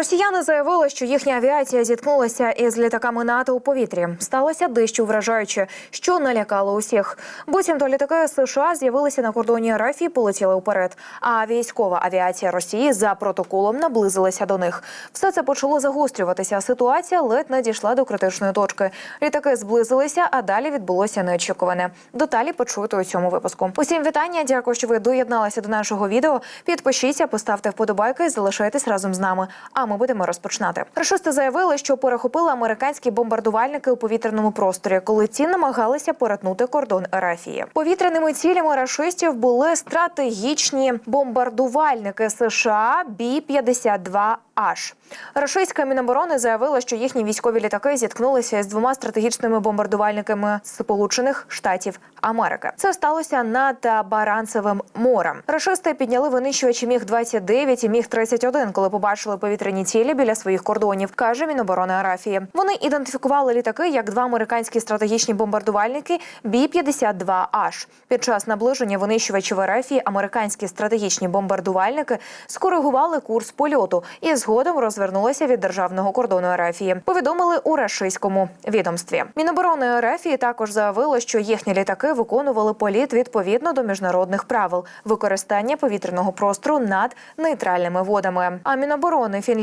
Росіяни заявили, що їхня авіація зіткнулася із літаками НАТО у повітрі. Сталося дещо вражаюче, що налякало усіх. Буцімто літаки США з'явилися на кордоні РФ і полетіли вперед. А військова авіація Росії за протоколом наблизилася до них. Все це почало загострюватися. Ситуація ледь не дійшла до критичної точки. Літаки зблизилися, а далі відбулося неочікуване. Деталі почуєте у цьому випуску. Усім вітання. Дякую, що ви доєдналися до нашого відео. Підпишіться, поставте вподобайки і залишайтесь разом з нами. А ми будемо розпочинати. Рашисти заявили, що перехопили американські бомбардувальники у повітряному просторі, коли ті намагалися перетнути кордон Ерафії. Повітряними цілями рашистів були стратегічні бомбардувальники США Бі 52 Аж рашистська міноборони заявила, що їхні військові літаки зіткнулися з двома стратегічними бомбардувальниками Сполучених Штатів Америки. Це сталося над Баранцевим морем. Рашисти підняли винищувачі міг 29 і міг 31 коли побачили повітряні цілі біля своїх кордонів, каже Міноборони Арафії. Вони ідентифікували літаки як два американські стратегічні бомбардувальники Бі 52 Аж під час наближення винищувачів Арафії американські стратегічні бомбардувальники скоригували курс польоту і згодом розвернулися від державного кордону Арафії. Повідомили у рашистському відомстві. Міноборони Арафії також заявило, що їхні літаки виконували політ відповідно до міжнародних правил використання повітряного простору над нейтральними водами. А Міноборони Фінляндії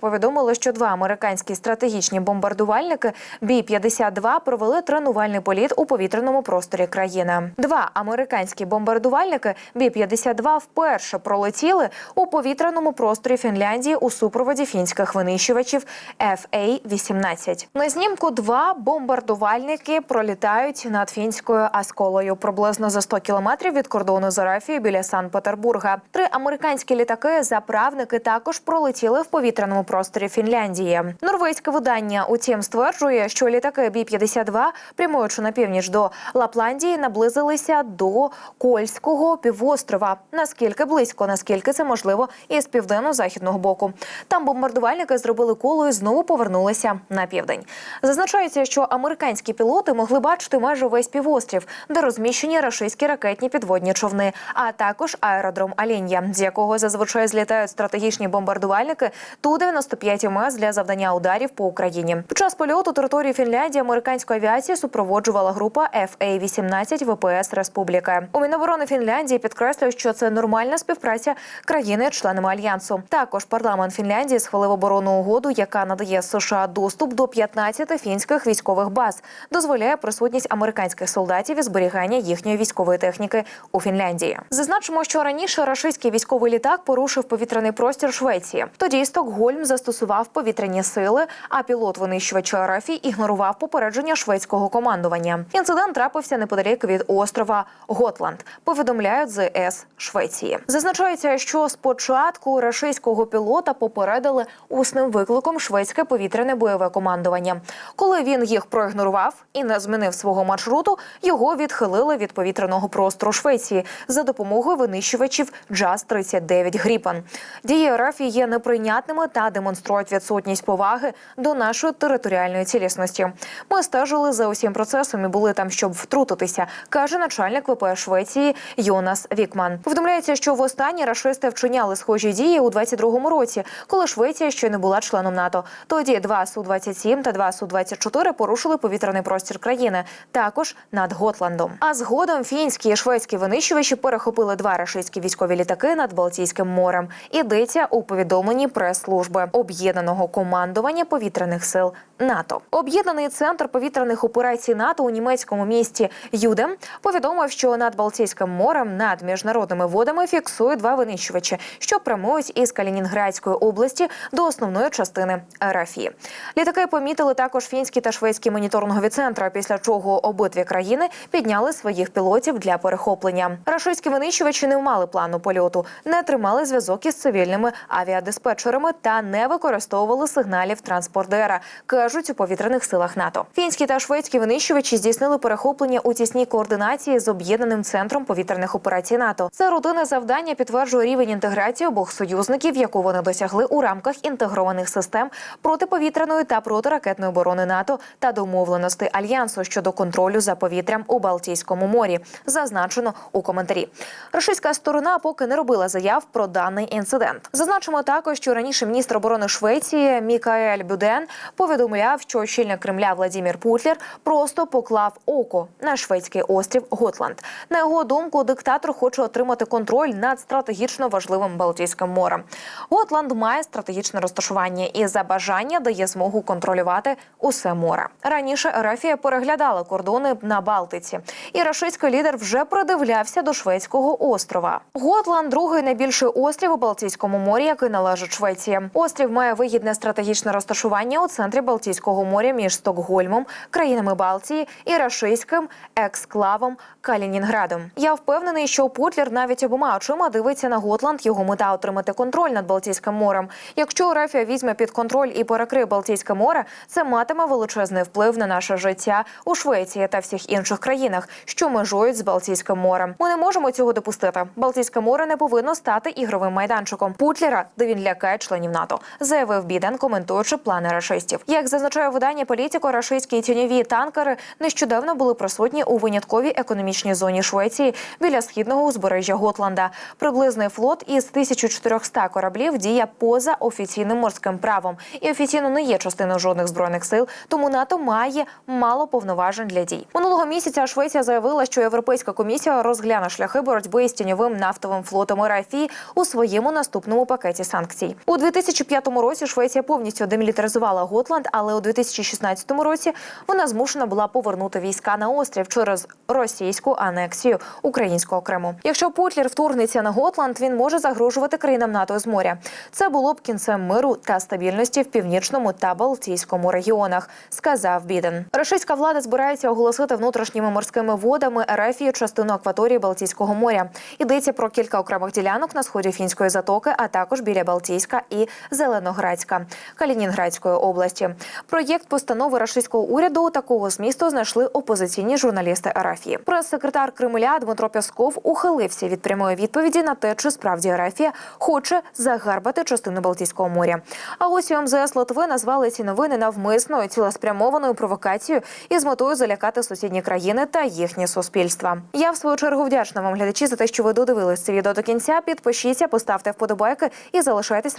повідомило, що два американські стратегічні бомбардувальники Бі 52 провели тренувальний політ у повітряному просторі країни. Два американські бомбардувальники Бі 52 вперше пролетіли у повітряному просторі Фінляндії у супроводі фінських винищувачів FA-18. На знімку два бомбардувальники пролітають над фінською Асколою приблизно за 100 кілометрів від кордону з Арафією біля Санкт-Петербурга. Три американські літаки заправники також пролетіли в повітряному просторі Фінляндії. Норвезьке видання, утім, стверджує, що літаки Бі 52 прямуючи на північ до Лапландії, наблизилися до Кольського півострова. Наскільки близько, наскільки це можливо, із південно-західного боку. Там бомбардувальники зробили коло і знову повернулися на південь. Зазначається, що американські пілоти могли бачити майже весь півострів, де розміщені рашистські ракетні підводні човни, а також аеродром Алін'я, з якого зазвичай злітають стратегічні бомбардувальники Ту-95 МС для завдання ударів по Україні. Під час польоту території Фінляндії американську авіацію супроводжувала група FA-18 ВПС Республіки. У Міноборони Фінляндії підкреслюють, що це нормальна співпраця країни-членами альянсу. Також парламент Фінляндії схвалив оборонну угоду, яка надає США доступ до 15 фінських військових баз, дозволяє присутність американських солдатів і зберігання їхньої військової техніки у Фінляндії. Зазначимо, що раніше рашистський військовий літак порушив повітряний простір Швеції. Тоді Стокгольм застосував повітряні сили, а пілот винищувача РФ ігнорував попередження шведського командування. Інцидент трапився неподалік від острова Готланд. Повідомляють ЗС Швеції. Зазначається, що спочатку рашистського пілота попередили усним викликом шведське повітряне бойове командування. Коли він їх проігнорував і не змінив свого маршруту, його відхилили від повітряного простору Швеції за допомогою винищувачів Джаз 39 Гріпан. Дії РФ є неприйнятними та демонструють відсутність поваги до нашої територіальної цілісності. Ми стежили за усім процесом і були там, щоб втрутитися, каже начальник ВП Швеції Йонас Вікман. Повідомляється, що востаннє рашисти вчиняли схожі дії у 22-му році, коли Швеція ще не була членом НАТО. Тоді два су 27 та два су 24 порушили повітряний простір країни, також над Готландом. А згодом фінські і шведські винищувачі перехопили два рашистські військові літаки над Балтійським морем. Ідеться у повідомленні прес-служби об'єднаного командування повітряних сил НАТО. Об'єднаний центр повітряних операцій НАТО у німецькому місті Юдем повідомив, що над Балтійським морем над міжнародними водами фіксує два винищувачі, що прямують із Калінінградської області до основної частини РФІ. Літаки помітили також фінські та шведські моніторингові центри, після чого обидві країни підняли своїх пілотів для перехоплення. Рашистські винищувачі не мали плану польоту, не тримали зв'язок із цивільними авіадиспетчерами та не використовували сигналів транспордера, кажуть у повітряних силах НАТО. Фінські та шведські винищувачі здійснили перехоплення у тісній координації з об'єднаним центром повітряних операцій НАТО. Це родинне завдання підтверджує рівень інтеграції обох союзників, яку вони досягли у рамках інтегрованих систем протиповітряної та протиракетної оборони НАТО та домовленостей альянсу щодо контролю за повітрям у Балтійському морі. Зазначено у коментарі. Російська сторона поки не робила заяв про даний інцидент. Зазначимо також, що раніше Раніше міністр оборони Швеції Мікаель Бюден повідомляв, що очільник Кремля Владімір Путлер просто поклав око на шведський острів Готланд. На його думку, диктатор хоче отримати контроль над стратегічно важливим Балтійським морем. Готланд має стратегічне розташування і за бажання дає змогу контролювати усе море. Раніше Ерафія переглядала кордони на Балтиці, і рашистський лідер вже придивлявся до шведського острова. Готланд другий найбільший острів у Балтійському морі, який належить Швеції. Острів має вигідне стратегічне розташування у центрі Балтійського моря між Стокгольмом, країнами Балтії і рашистським ексклавом Калінінградом. Я впевнений, що Путлер навіть обома очима дивиться на Готланд. Його мета отримати контроль над Балтійським морем. Якщо Рафія візьме під контроль і перекриє Балтійське море, це матиме величезний вплив на наше життя у Швеції та всіх інших країнах, що межують з Балтійським морем. Ми не можемо цього допустити. Балтійське море не повинно стати ігровим майданчиком Путлера, де він лякає членів НАТО, заявив Біден, коментуючи плани рашистів. Як зазначає видання політико, рашистські тіньові танкери нещодавно були присутні у винятковій економічній зоні Швеції біля східного узбережжя Готланда. Приблизний флот із 1400 кораблів діє поза офіційним морським правом і офіційно не є частиною жодних збройних сил, тому НАТО має мало повноважень для дій. Минулого місяця Швеція заявила, що Європейська комісія розгляне шляхи боротьби з тіньовим нафтовим флотом РФІ у своєму наступному пакеті санкцій. У 2005 році Швеція повністю демілітаризувала Готланд, але у 2016 році вона змушена була повернути війська на острів через російську анексію українського Криму. Якщо Путлер вторгнеться на Готланд, він може загрожувати країнам НАТО з моря. Це було б кінцем миру та стабільності в північному та Балтійському регіонах, сказав Біден. Рашистська влада збирається оголосити внутрішніми морськими водами Ерефію частину акваторії Балтійського моря. Йдеться про кілька окремих ділянок на сході фінської затоки, а також біля Балтійська і Зеленоградська Калінінградської області. Проєкт постанови рашистського уряду такого змісту знайшли опозиційні журналісти Арафії. Прес-секретар Кремля Дмитро Пясков ухилився від прямої відповіді на те, чи справді Арафія хоче загарбати частину Балтійського моря. А ось МЗС Литви назвали ці новини навмисною цілеспрямованою провокацією із метою залякати сусідні країни та їхнє суспільства. Я в свою чергу вдячна вам, глядачі, за те, що ви додивились це відео до кінця. Підпишіться, поставте вподобайки і залишайтесь